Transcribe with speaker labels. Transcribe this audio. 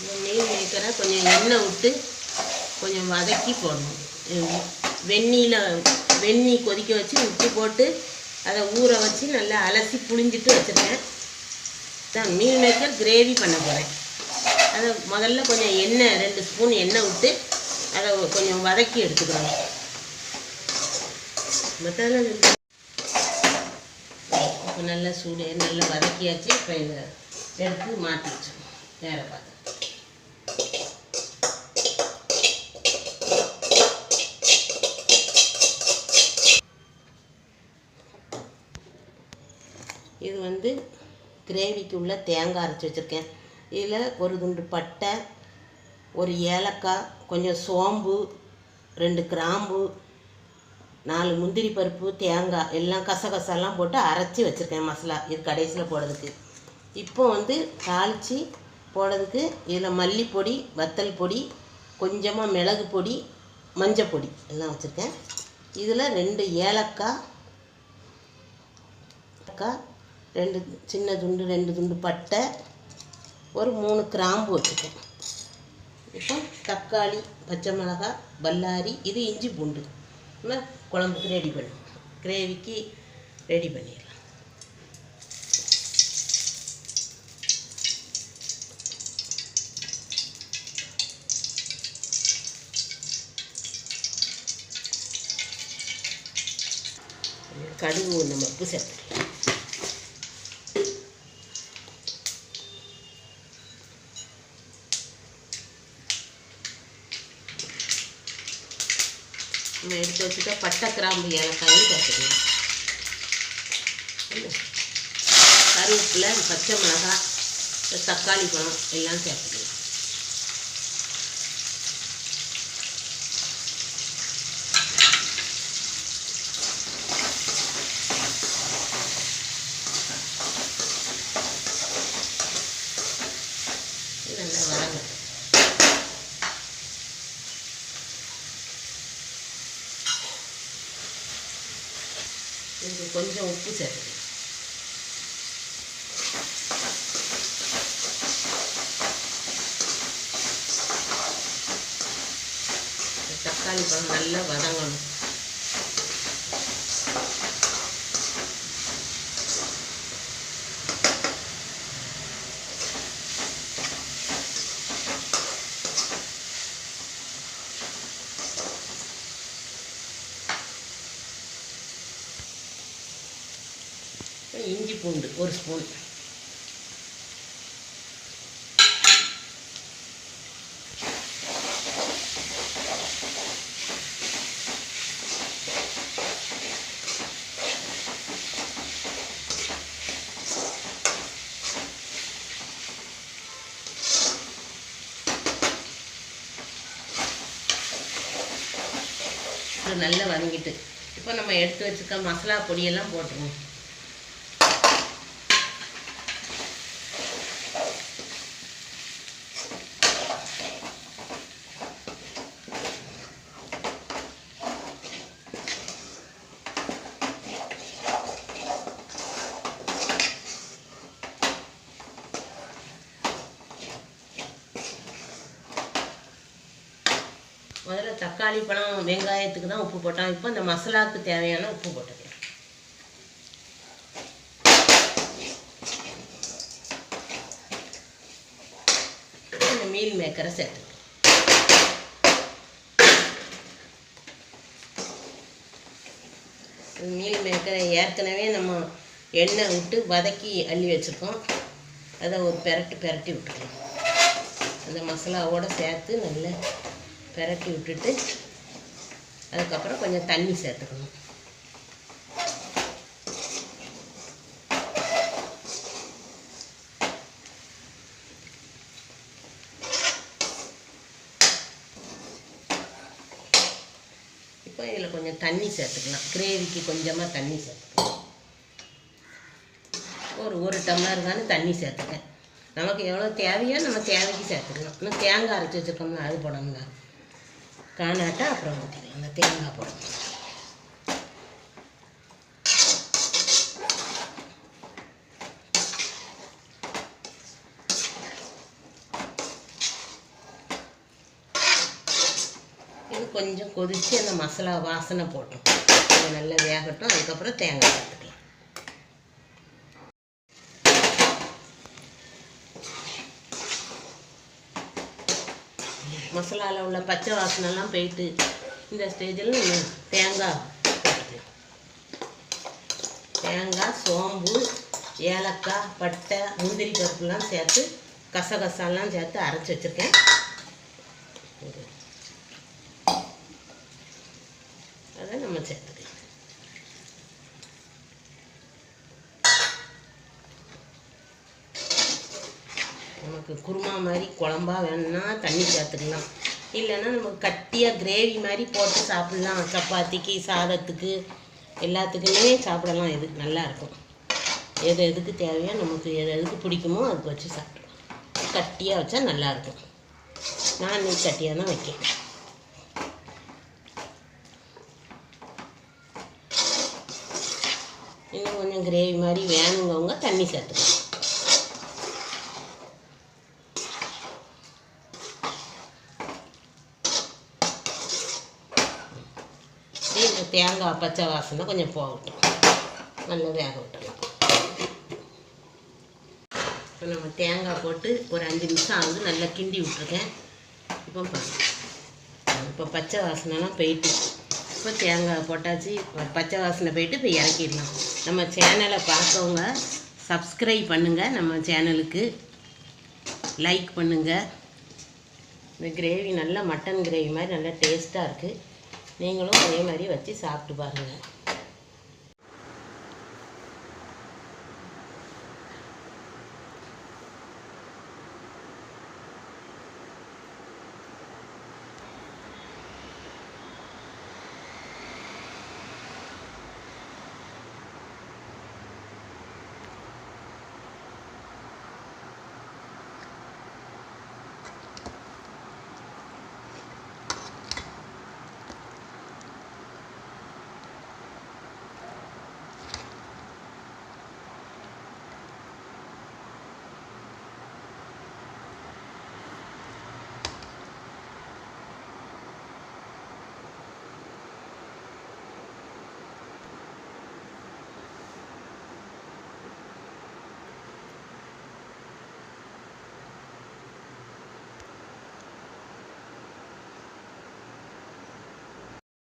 Speaker 1: இந்த மீன் மேக்கரை கொஞ்சம் எண்ணெய் விட்டு கொஞ்சம் வதக்கி போடணும். இது வெந்நி கொதிக்க வச்சு உப்பு போட்டு அதை ஊற வச்சு நல்லா அலசி புழிஞ்சிட்டு வச்சுருக்கேன். தான் மீல் மேக்கர் கிரேவி பண்ண போகிறேன் அதை முதல்ல கொஞ்சம் எண்ணெய் ரெண்டு ஸ்பூன் எண்ணெய் விட்டு அதை கொஞ்சம் வதக்கி எடுத்துக்கிறோம் மற்றதெல்லாம் இப்போ நல்லா சூடு நல்லா வதக்கியாச்சு. இப்போ இதை எடுத்து மாற்றி வச்சோம் வேறு பார்த்து. வந்து கிரேவிக்கு உள்ள தேங்காய் அரைச்சி வச்சுருக்கேன். இதில் ஒரு துண்டு பட்டை ஒரு ஏலக்காய் கொஞ்சம் சோம்பு ரெண்டு கிராம்பு நாலு முந்திரி பருப்பு தேங்காய் எல்லாம் கசகசெல்லாம் போட்டு அரைச்சி வச்சுருக்கேன் மசாலா. இது கடைசியில் போடுறதுக்கு. இப்போ வந்து தாளித்து போடுறதுக்கு இதில் மல்லிப்பொடி வத்தல் பொடி கொஞ்சமாக மிளகு பொடி மஞ்சள் பொடி எல்லாம் வச்சுருக்கேன். இதில் ரெண்டு ஏலக்காய் ஏலக்காய் ரெண்டு சின்ன துண்டு ரெண்டு துண்டு பட்டை ஒரு மூணு கிராம்பு வச்சுருக்கேன் இப்போ தக்காளி பச்சை மிளகாய் பல்லாரி இது இஞ்சி பூண்டு. நம்ம குழம்புக்கு ரெடி பண்ணும் கிரேவிக்கு ரெடி பண்ணிடலாம். கடுகு நம்ம உப்பு சேர்த்துக்கலாம். நம்ம எடுத்து வச்சுட்டா பட்டை கிராம்பு ஏலக்காயும் சேர்த்துக்கலாம் கருவேப்பில் பச்சை மிளகாய் தக்காளி பழம் எல்லாம் சேர்த்துக்கலாம் இது நல்லா வதங்கட்டும் இதுக்கு கொஞ்சம் உப்பு சேர்த்துக்கலாம் தக்காளி பழம் நல்லா வதங்கணும் இஞ்சி பூண்டு ஒரு ஸ்பூன் நல்லா வதங்கிட்டு இப்போ நம்ம எடுத்து வச்சுக்க மசாலா பொடியெல்லாம் போட்டுருவோம் முதல்ல தக்காளி பழம் வெங்காயத்துக்கு தான் உப்பு போட்டோம். இப்போ இந்த மசாலாவுக்கு தேவையான உப்பு போட்டுக்கலாம். இந்த மீல் மேக்கரை சேர்த்து. மீல் மேக்கரை ஏற்கனவே நம்ம எண்ணெய் விட்டு வதக்கி அள்ளி வச்சுருக்கோம். அதை ஒரு பெரட்டு பெரட்டி விட்டுக்கலாம். அந்த மசாலாவோடு சேர்த்து நல்லா பெரட்டி விட்டுட்டு அதுக்கப்புறம் கொஞ்சம் தண்ணி சேர்த்துக்கணும். இப்போ இதில் கொஞ்சம் தண்ணி சேர்த்துக்கலாம். கிரேவிக்கு கொஞ்சமாக தண்ணி சேர்த்துக்கலாம். ஒரு ஒரு டம்ளர் தானே தண்ணி சேர்த்துக்கேன். நமக்கு எவ்வளோ தேவையோ நம்ம தேவைக்கு சேர்த்துக்கலாம். இன்னும் தேங்காய் அரைச்சி வச்சுருக்கோம்னா அது போடணுங்க. கானாட்டா அப்புறம் ஊற்றிக்கலாம் அந்த தேங்காய் போடணும் இது கொஞ்சம் கொதித்து அந்த மசாலா வாசனை போட்டோம். நல்லா வேகட்டும். அதுக்கப்புறம் தேங்காய் மசாலாவில் உள்ள பச்சை வாசனைலாம் போயிட்டு இந்த ஸ்டேஜில் நம்ம தேங்காய் தேங்காய் சோம்பு ஏலக்காய் பட்டை முந்திரி பருப்புலாம் சேர்த்து கசகசாலாம் சேர்த்து அரைச்சி வச்சுருக்கேன் அதை நம்ம சேர்த்துக்கலாம் நமக்கு குருமா மாதிரி குழம்பா வேணும்னா தண்ணி சேர்த்துக்கலாம். இல்லைன்னா நமக்கு கட்டியாக கிரேவி மாதிரி போட்டு சாப்பிட்லாம். சப்பாத்திக்கு சாதத்துக்கு எல்லாத்துக்குமே சாப்பிடலாம். இது நல்லாயிருக்கும் எது எதுக்கு தேவையோ நமக்கு எது எதுக்கு பிடிக்குமோ அதுக்கு வச்சு சாப்பிட்லாம். கட்டியாக வச்சா நல்லாயிருக்கும் நான் இன்னைக்கு கட்டியாக தான் வைக்கேன். இன்னும் கொஞ்சம் கிரேவி மாதிரி வேணுங்கவங்க தண்ணி சேர்த்துக்கலாம். தேங்காய் பச்சை வாசனை கொஞ்சம் போகட்டும். நல்லா வேக விட்டுடலாம். இப்போ நம்ம தேங்காய் போட்டு ஒரு அஞ்சு நிமிஷம் ஆகுது. நல்லா கிண்டி விட்ருக்கேன் இப்போ பாருங்க. இப்போ பச்சை வாசனைலாம் போயிட்டு இப்போ தேங்காய் போட்டாச்சு. பச்சை வாசனை போயிட்டு இப்போ இறக்கிடலாம். நம்ம சேனலை பார்க்கவங்க சப்ஸ்கிரைப் பண்ணுங்கள் நம்ம சேனலுக்கு லைக் பண்ணுங்கள் இந்த கிரேவி நல்லா மட்டன் கிரேவி மாதிரி நல்லா டேஸ்ட்டாக இருக்குது நீங்களும் அதே மாதிரி வச்சு சாப்பிட்டு பாருங்கள்